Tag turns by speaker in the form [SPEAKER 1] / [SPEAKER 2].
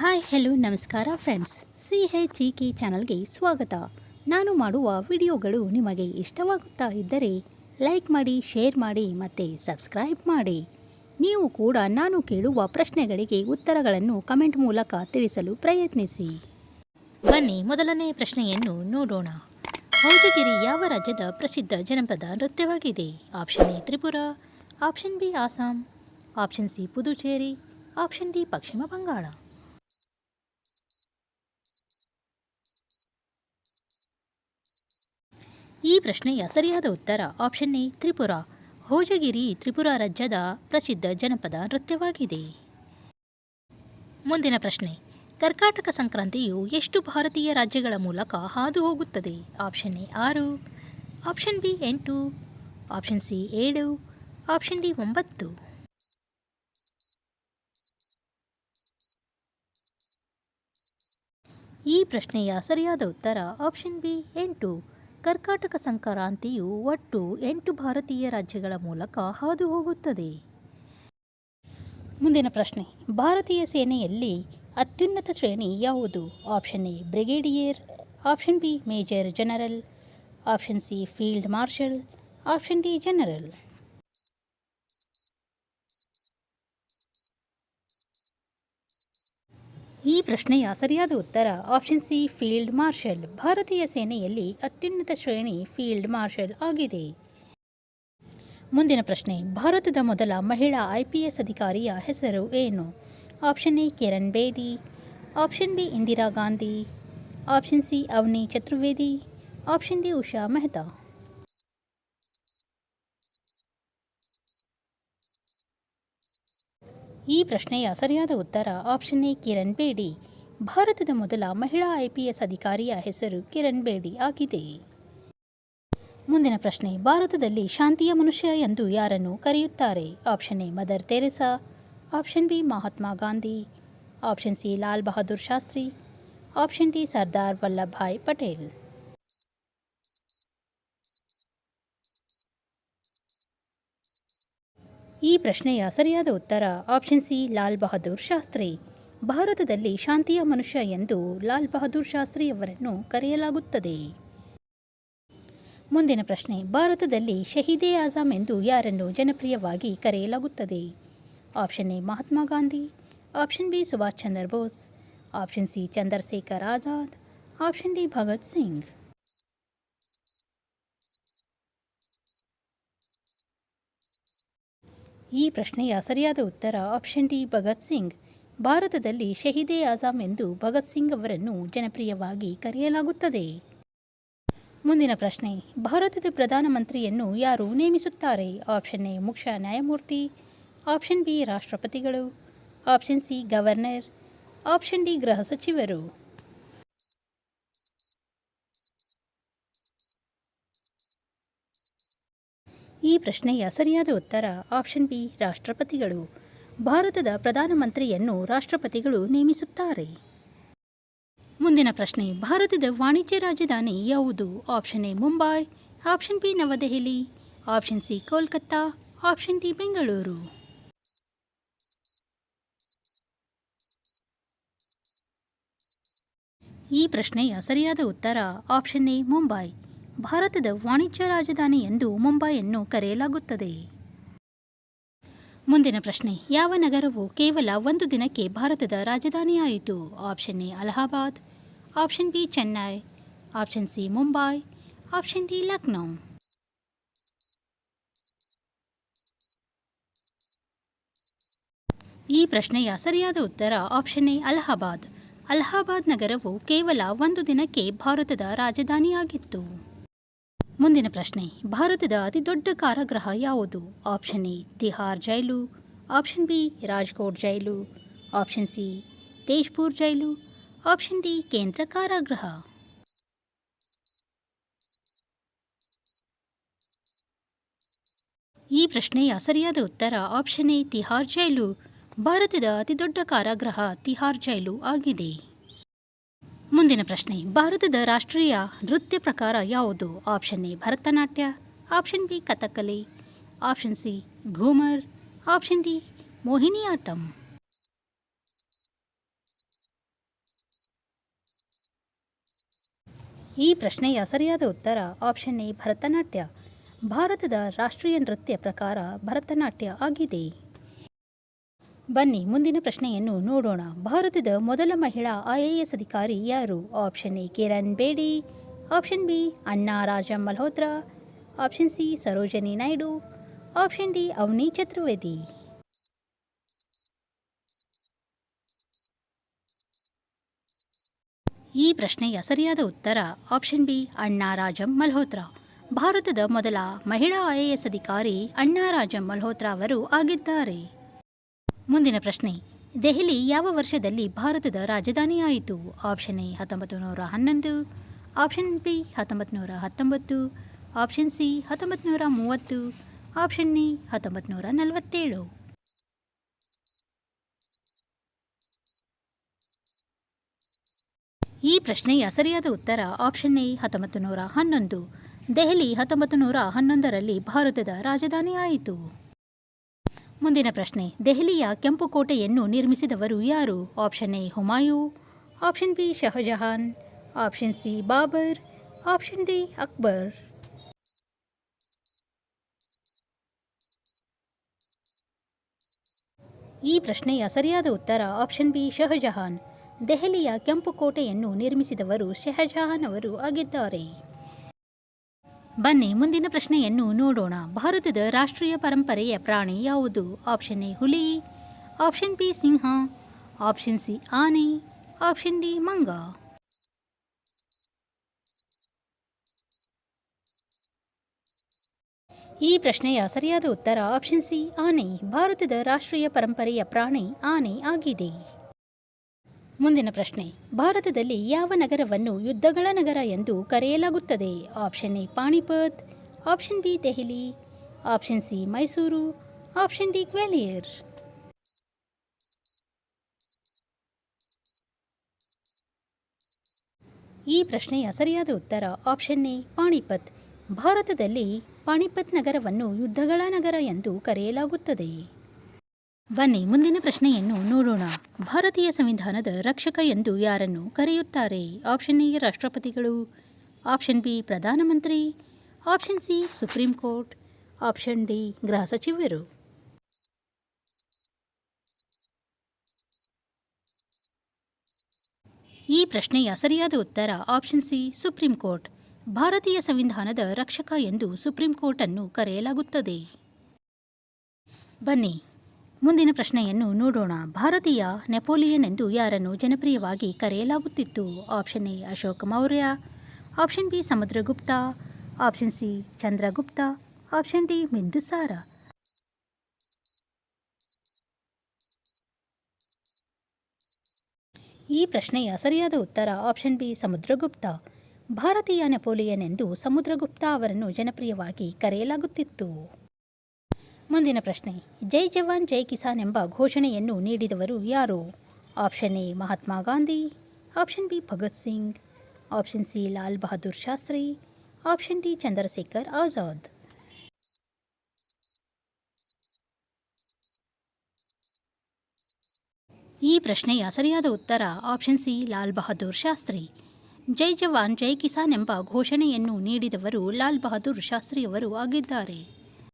[SPEAKER 1] Hi, hello, ನಮಸ್ಕಾರ friends. C H E K ಚಾನಲ್ಗೆ ಸ್ವಾಗತ. ನಾನು ಮಾಡುವ ವಿಡಿಯೋಗಳು ನಿಮಗೆ ಇಷ್ಟವಾಗುತ್ತಾ ಇದ್ದರೆ ಲೈಕ್ ಮಾಡಿ, ಶೇರ್ ಮಾಡಿ ಮತ್ತು ಸಬ್ಸ್ಕ್ರೈಬ್ ಮಾಡಿ. ನೀವು ಕೂಡ ನಾನು ಕೇಳುವ ಪ್ರಶ್ನೆಗಳಿಗೆ ಉತ್ತರಗಳನ್ನು ಕಮೆಂಟ್ ಮೂಲಕ ತಿಳಿಸಲು ಪ್ರಯತ್ನಿಸಿ. ಬನ್ನಿ, ಮೊದಲನೇ ಪ್ರಶ್ನೆಯನ್ನು ನೋಡೋಣ. ಹೌದಗಿರಿ, ಯಾವ ರಾಜ್ಯದ ಪ್ರಸಿದ್ಧ ಜನಪದ ನೃತ್ಯವಾಗಿದೆ? Option A, Tripura. Option B Assam option C, Puducherry. Option D, Pashchim Bangal. ಈ ಪ್ರಶ್ನೆಯ ಸರಿಯಾದ ಉತ್ತರ ಆಪ್ಷನ್ ಎ ತ್ರಿಪುರ. ಹೋಜಗಿರಿ ತ್ರಿಪುರ ರಾಜ್ಯದ ಪ್ರಸಿದ್ಧ ಜನಪದ ನೃತ್ಯವಾಗಿದೆ. ಮುಂದಿನ ಪ್ರಶ್ನೆ, ಕರ್ಕಾಟಕ ಸಂಕ್ರಾಂತಿಯು ಎಷ್ಟು ಭಾರತೀಯ ರಾಜ್ಯಗಳ ಮೂಲಕ ಹಾದು ಹೋಗುತ್ತದೆ? ಆಪ್ಷನ್ ಎ ಆರು ಆಪ್ಷನ್ ಬಿ ಎಂಟು ಆಪ್ಷನ್ ಸಿ ಏಳು ಆಪ್ಷನ್ ಡಿ ಒಂಬತ್ತು. ಈ ಪ್ರಶ್ನೆಯ ಸರಿಯಾದ ಉತ್ತರ ಆಪ್ಷನ್ ಬಿ ಎಂಟು ಕರ್ಕಾಟಕ ಸಂಕ್ರಾಂತಿಯು ಒಟ್ಟು ಎಂಟು ಭಾರತೀಯ ರಾಜ್ಯಗಳ ಮೂಲಕ ಹಾದು ಹೋಗುತ್ತದೆ ಮುಂದಿನ ಪ್ರಶ್ನೆ. ಭಾರತೀಯ ಸೇನೆಯಲ್ಲಿ ಅತ್ಯುನ್ನತ ಶ್ರೇಣಿ ಯಾವುದು? Option A, brigadier, option B, major general, option C, field marshal, option D, general. ಈ ಪ್ರಶ್ನೆಯ ಸರಿಯಾದ ಉತ್ತರ ಆಪ್ಷನ್ ಸಿ ಫೀಲ್ಡ್ ಮಾರ್ಷಲ್ ಭಾರತೀಯ ಸೇನೆಯಲ್ಲಿ ಅತ್ಯುನ್ನತ ಶ್ರೇಣಿ ಫೀಲ್ಡ್ ಮಾರ್ಷಲ್ ಆಗಿದೆ. ಮುಂದಿನ ಪ್ರಶ್ನೆ, ಭಾರತದ ಮೊದಲ ಮಹಿಳಾ ಐ ಪಿ ಎಸ್ ಅಧಿಕಾರಿಯ ಹೆಸರು ಏನು? Option A Kiran Bedi option B Indira Gandhi option C Avani Chaturvedi option D Usha Mehta ಈ ಪ್ರಶ್ನೆಯ ಸರಿಯಾದ ಉತ್ತರ ಆಪ್ಷನ್ ಎ ಕಿರಣ್ ಬೇಡಿ. ಭಾರತದ ಮೊದಲ ಮಹಿಳಾ ಐಪಿಎಸ್ ಅಧಿಕಾರಿಯ ಹೆಸರು ಕಿರಣ್ ಬೇಡಿ ಆಗಿದೆ. ಮುಂದಿನ ಪ್ರಶ್ನೆ, ಭಾರತದಲ್ಲಿ ಶಾಂತಿಯ ಮನುಷ್ಯ ಎಂದು ಯಾರನ್ನು ಕರೆಯುತ್ತಾರೆ? Option A, mother Teresa. Option B, Mahatma Gandhi. Option C, Lal Bahadur Shastri. Option D, Sardar Vallabhbhai Patel. ಈ ಪ್ರಶ್ನೆಯ ಸರಿಯಾದ ಉತ್ತರ ಆಪ್ಷನ್ ಸಿ ಲಾಲ್ ಬಹದ್ದೂರ್ ಶಾಸ್ತ್ರಿ. ಭಾರತದಲ್ಲಿ ಶಾಂತಿಯ ಮನುಷ್ಯ ಎಂದು ಲಾಲ್ ಬಹದ್ದೂರ್ ಶಾಸ್ತ್ರಿ ಅವರನ್ನು ಕರೆಯಲಾಗುತ್ತದೆ. ಮುಂದಿನ ಪ್ರಶ್ನೆ, ಭಾರತದಲ್ಲಿ ಶಹೀದೆ ಆಜಾಮ್ ಎಂದು ಯಾರನ್ನು ಜನಪ್ರಿಯವಾಗಿ ಕರೆಯಲಾಗುತ್ತದೆ? Option A Mahatma Gandhi. Option B Subhash Chandra Bose. Option C Chandrashekhar Azad. Option D Bhagat Singh. ಈ ಪ್ರಶ್ನೆಯ ಸರಿಯಾದ ಉತ್ತರ ಆಪ್ಷನ್ ಡಿ ಭಗತ್ ಸಿಂಗ್. ಭಾರತದಲ್ಲಿ ಶಹೀದೆ ಆಜಾಮ್ ಎಂದು ಭಗತ್ ಸಿಂಗ್ ಅವರನ್ನು ಜನಪ್ರಿಯವಾಗಿ ಕರೆಯಲಾಗುತ್ತದೆ. ಮುಂದಿನ ಪ್ರಶ್ನೆ, ಭಾರತದ ಪ್ರಧಾನಮಂತ್ರಿಯನ್ನು ಯಾರು ನೇಮಿಸುತ್ತಾರೆ? ಆಪ್ಷನ್ ಎ ಮುಖ್ಯ ನ್ಯಾಯಮೂರ್ತಿ ಆಪ್ಷನ್ ಬಿ ರಾಷ್ಟ್ರಪತಿಗಳು option C governor option D ಗೃಹ ಸಚಿವರು. ಈ ಪ್ರಶ್ನೆಯ ಸರಿಯಾದ ಉತ್ತರ ಆಪ್ಷನ್ ಬಿ, ರಾಷ್ಟ್ರಪತಿಗಳು. ಭಾರತದ ಪ್ರಧಾನಮಂತ್ರಿಯನ್ನು ರಾಷ್ಟ್ರಪತಿಗಳು ನೇಮಿಸುತ್ತಾರೆ. ಮುಂದಿನ ಪ್ರಶ್ನೆ, ಭಾರತದ ವಾಣಿಜ್ಯ ರಾಜಧಾನಿ ಯಾವುದು? Option A, Mumbai. Option B, New Delhi. Option C, Kolkata. Option D, Bengaluru. ಈ ಪ್ರಶ್ನೆಯ ಸರಿಯಾದ ಉತ್ತರ ಆಪ್ಷನ್ ಎ, ಮುಂಬೈ. ಭಾರತದ ವಾಣಿಜ್ಯ ರಾಜಧಾನಿ ಎಂದು ಮುಂಬೈಯನ್ನು ಕರೆಯಲಾಗುತ್ತದೆ. ಮುಂದಿನ ಪ್ರಶ್ನೆ, ಯಾವ ನಗರವು ಕೇವಲ ಒಂದು ದಿನಕ್ಕೆ ಭಾರತದ ರಾಜಧಾನಿಯಾಯಿತು? Option A, Allahabad. Option B, Chennai. Option C, Mumbai. Option D, Lucknow. ಈ ಪ್ರಶ್ನೆಯ ಸರಿಯಾದ ಉತ್ತರ ಆಪ್ಷನ್ ಎ, ಅಲಹಾಬಾದ್. ಅಲಹಾಬಾದ್ ನಗರವು ಕೇವಲ ಒಂದು ದಿನಕ್ಕೆ ಭಾರತದ ರಾಜಧಾನಿಯಾಗಿತ್ತು. ಮುಂದಿನ ಪ್ರಶ್ನೆ. ಭಾರತದ ಅತಿದೊಡ್ಡ ಕಾರಾಗೃಹ ಯಾವುದು? Option A, Tihar jail. Option B, Rajkot jail. Option C, Tezpur jail. Option D, ಕೇಂದ್ರ ಕಾರಾಗೃಹ. ಈ ಪ್ರಶ್ನೆಯ ಸರಿಯಾದ ಉತ್ತರ ಆಪ್ಷನ್ ಎ, ತಿಹಾರ್ ಜೈಲು. ಭಾರತದ ಅತಿದೊಡ್ಡ ಕಾರಾಗೃಹ ತಿಹಾರ್ ಜೈಲು ಆಗಿದೆ. ಮುಂದಿನ ಪ್ರಶ್ನೆ. ಭಾರತದ ರಾಷ್ಟ್ರೀಯ ನೃತ್ಯ ಪ್ರಕಾರ ಯಾವುದು? Option A, Bharatanatyam, option B, Kathakali, option C, Ghoomar, option D Mohiniyattam ಈ ಪ್ರಶ್ನೆಯ ಸರಿಯಾದ ಉತ್ತರ ಆಪ್ಷನ್ ಎ, ಭರತನಾಟ್ಯ. ಭಾರತದ ರಾಷ್ಟ್ರೀಯ ನೃತ್ಯ ಪ್ರಕಾರ ಭರತನಾಟ್ಯ ಆಗಿದೆ. ಬನ್ನಿ, ಮುಂದಿನ ಪ್ರಶ್ನೆಯನ್ನು ನೋಡೋಣ. ಭಾರತದ ಮೊದಲ ಮಹಿಳಾ ಐಎಎಸ್ ಅಧಿಕಾರಿ ಯಾರು? Option A, Kiran Bedi. Option B, Anna Rajam Malhotra. Option C, Sarojini Naidu. Option D, Avani Chaturvedi ಈ ಪ್ರಶ್ನೆಯ ಸರಿಯಾದ ಉತ್ತರ ಆಪ್ಷನ್ ಬಿ, ಅಣ್ಣಾ ರಾಜಂ ಮಲ್ಹೋತ್ರಾ. ಭಾರತದ ಮೊದಲ ಮಹಿಳಾ ಐಎಎಸ್ ಅಧಿಕಾರಿ ಅಣ್ಣಾ ರಾಜಂ ಮಲ್ಹೋತ್ರಾ ಅವರು ಆಗಿದ್ದಾರೆ. ಮುಂದಿನ ಪ್ರಶ್ನೆ. ದೆಹಲಿ ಯಾವ ವರ್ಷದಲ್ಲಿ ಭಾರತದ ರಾಜಧಾನಿಯಾಯಿತು? ಆಪ್ಷನ್ ಎ ಹತ್ತೊಂಬತ್ತು ನೂರ ಹನ್ನೊಂದು, ಆಪ್ಷನ್ ಬಿ ಹತ್ತೊಂಬತ್ತು ನೂರ ಹತ್ತೊಂಬತ್ತು, ಆಪ್ಷನ್ ಸಿ ಹತ್ತೊಂಬತ್ತು ನೂರ ಮೂವತ್ತು, ಆಪ್ಷನ್ ಇ ಹತ್ತೊಂಬತ್ತು ನೂರ ನಲವತ್ತೇಳು. ಈ ಪ್ರಶ್ನೆಯ ಸರಿಯಾದ ಉತ್ತರ ಆಪ್ಷನ್ ಎ ಹತ್ತೊಂಬತ್ತು ನೂರ ಹನ್ನೊಂದು. ದೆಹಲಿ ಹತ್ತೊಂಬತ್ತು ನೂರ ಹನ್ನೊಂದರಲ್ಲಿ ಭಾರತದ ರಾಜಧಾನಿಯಾಯಿತು. ಮುಂದಿನ ಪ್ರಶ್ನೆ. ದೆಹಲಿಯ ಕೆಂಪು ಕೋಟೆಯನ್ನು ನಿರ್ಮಿಸಿದವರು ಯಾರು? Option A, Humayun. Option B, Shahjahan. Option C, Babur. Option D, Akbar. ಈ ಪ್ರಶ್ನೆಯ ಸರಿಯಾದ ಉತ್ತರ ಆಪ್ಷನ್ ಬಿ, ಶಹಜಹಾನ್. ದೆಹಲಿಯ ಕೆಂಪು ಕೋಟೆಯನ್ನು ನಿರ್ಮಿಸಿದವರು ಶಹಜಹಾನ್ ಅವರು ಆಗಿದ್ದಾರೆ. ಬನ್ನಿ, ಮುಂದಿನ ಪ್ರಶ್ನೆಯನ್ನು ನೋಡೋಣ. ಭಾರತದ ರಾಷ್ಟ್ರೀಯ ಪರಂಪರೆಯ ಪ್ರಾಣಿ ಯಾವುದು? ಆಪ್ಷನ್ ಎ, ಹುಲಿ. ಆಪ್ಷನ್ ಬಿ, ಸಿಂಹ. ಆಪ್ಷನ್ ಸಿ, ಆನೆ. ಆಪ್ಷನ್ ಡಿ, ಮಂಗ. ಈ ಪ್ರಶ್ನೆಯ ಸರಿಯಾದ ಉತ್ತರ ಆಪ್ಷನ್ ಸಿ, ಆನೆ. ಭಾರತದ ರಾಷ್ಟ್ರೀಯ ಪರಂಪರೆಯ ಪ್ರಾಣಿ, ಆನೆ ಆಗಿದೆ. ಮುಂದಿನ ಪ್ರಶ್ನೆ. ಭಾರತದಲ್ಲಿ ಯಾವ ನಗರವನ್ನು ಯುದ್ಧಗಳ ನಗರ ಎಂದು ಕರೆಯಲಾಗುತ್ತದೆ? Option A Panipat, option B Delhi, option C Mysuru, option D Gwalior. ಈ ಪ್ರಶ್ನೆಯ ಸರಿಯಾದ ಉತ್ತರ ಆಪ್ಷನ್ ಎ ಪಾಣಿಪತ್. ಭಾರತದಲ್ಲಿ ಪಾಣಿಪತ್ ನಗರವನ್ನು ಯುದ್ಧಗಳ ನಗರ ಎಂದು ಕರೆಯಲಾಗುತ್ತದೆ. ಬನ್ನಿ, ಮುಂದಿನ ಪ್ರಶ್ನೆಯನ್ನು ನೋಡೋಣ. ಭಾರತೀಯ ಸಂವಿಧಾನದ ರಕ್ಷಕ ಎಂದು ಯಾರನ್ನು ಕರೆಯುತ್ತಾರೆ? ಆಪ್ಷನ್ ಎ, ರಾಷ್ಟ್ರಪತಿಗಳು. ಆಪ್ಷನ್ ಬಿ, ಪ್ರಧಾನಮಂತ್ರಿ. Option C supreme court option D, ಗೃಹ ಸಚಿವರು. ಈ ಪ್ರಶ್ನೆಯ ಸರಿಯಾದ ಉತ್ತರ ಆಪ್ಷನ್ ಸಿ ಸುಪ್ರೀಂ ಕೋರ್ಟ್ ಭಾರತೀಯ ಸಂವಿಧಾನದ ರಕ್ಷಕ ಎಂದು ಸುಪ್ರೀಂ ಕೋರ್ಟ್ ಅನ್ನು ಕರೆಯಲಾಗುತ್ತದೆ. ಬನ್ನಿ ಮುಂದಿನ ಪ್ರಶ್ನೆಯನ್ನು ನೋಡೋಣ. ಭಾರತೀಯ ನೆಪೋಲಿಯನ್ ಎಂದು ಯಾರನ್ನು ಜನಪ್ರಿಯವಾಗಿ ಕರೆಯಲಾಗುತ್ತಿತ್ತು? Option A, Ashoka Maurya. Option B, Samudragupta. Option C, Chandragupta. Option D Bindusara ಈ ಪ್ರಶ್ನೆಯ ಸರಿಯಾದ ಉತ್ತರ ಆಪ್ಷನ್ ಬಿ, ಸಮುದ್ರಗುಪ್ತ. ಭಾರತೀಯ ನೆಪೋಲಿಯನ್ ಎಂದು ಸಮುದ್ರಗುಪ್ತ ಅವರನ್ನು ಜನಪ್ರಿಯವಾಗಿ ಕರೆಯಲಾಗುತ್ತಿತ್ತು. ಮುಂದಿನ ಪ್ರಶ್ನೆ. ಜೈ ಜವಾನ್, ಜೈ ಕಿಸಾನ್ ಎಂಬ ಘೋಷಣೆಯನ್ನು ನೀಡಿದವರು ಯಾರು? Option A, Mahatma Gandhi. Option B, Bhagat Singh. Option C, Lal Bahadur Shastri. Option D, Chandrashekhar Azad. ಈ ಪ್ರಶ್ನೆಯ ಸರಿಯಾದ ಉತ್ತರ ಆಪ್ಷನ್ ಸಿ, ಲಾಲ್ ಬಹದ್ದೂರ್ ಶಾಸ್ತ್ರಿ. ಜೈ ಜವಾನ್, ಜೈ ಕಿಸಾನ್ ಎಂಬ ಘೋಷಣೆಯನ್ನು ನೀಡಿದವರು ಲಾಲ್ ಬಹದ್ದೂರ್ ಶಾಸ್ತ್ರಿಯವರು ಆಗಿದ್ದಾರೆ.